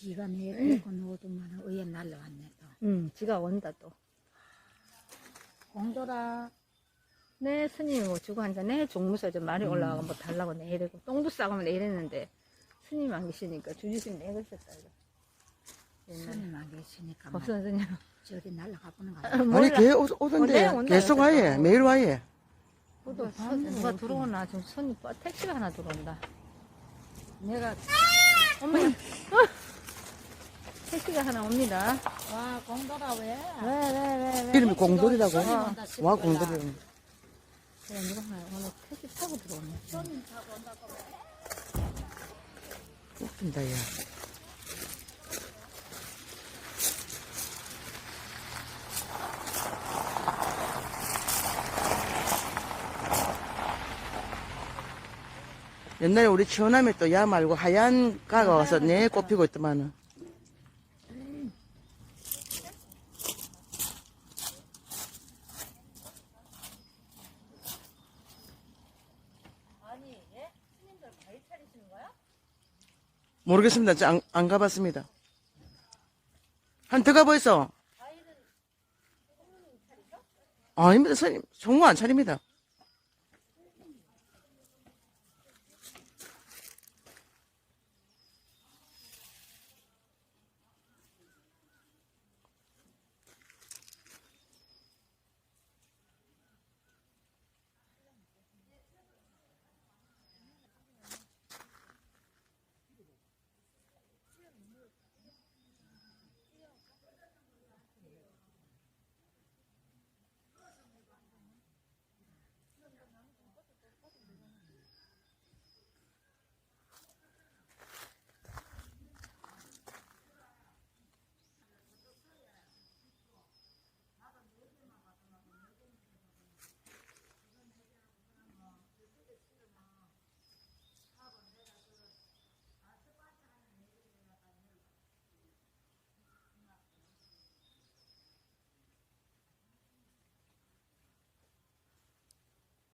지가 내고 놓고만 의에 날라왔네 또. 응, 지가 온다 또. 공돌아 내 스님이 뭐 주고 앉아. 내 종무서 좀 말이 올라가고 뭐 달라고 내 이러고. 똥도 싸고 내 이랬는데 스님 안 계시니까 주주심 내가 있었다. 스님 안 계시니까 막 법선 스님. 저리 날라가 보는 거 아, 아니야. 몰라. 아니 걔 오- 오던데 계속 온다 와예 그랬어. 매일 와예 누가 사는 누가 거 들어오나 지금 손이 빠 택시가 하나 들어온다. 내가 엄마, 어, 택시가 하나 옵니다. 와 공돌아 왜? 왜, 왜, 왜, 왜? 이름이 공돌이라고 싶을 와. 공돌이 그래, 누가 하나 오늘 택시 타고 들어오네. 손님 타고 온다고 웃긴다 야 옛날에 우리 치원함에 또 야 말고 하얀 가가 와서 내 꽃피고 있더만은 아니, 예? 스님들 바위 차리시는 거야? 모르겠습니다. 저 안, 안 가봤습니다. 한더 가보이소 아닙니다. 스님 정모 안 차립니다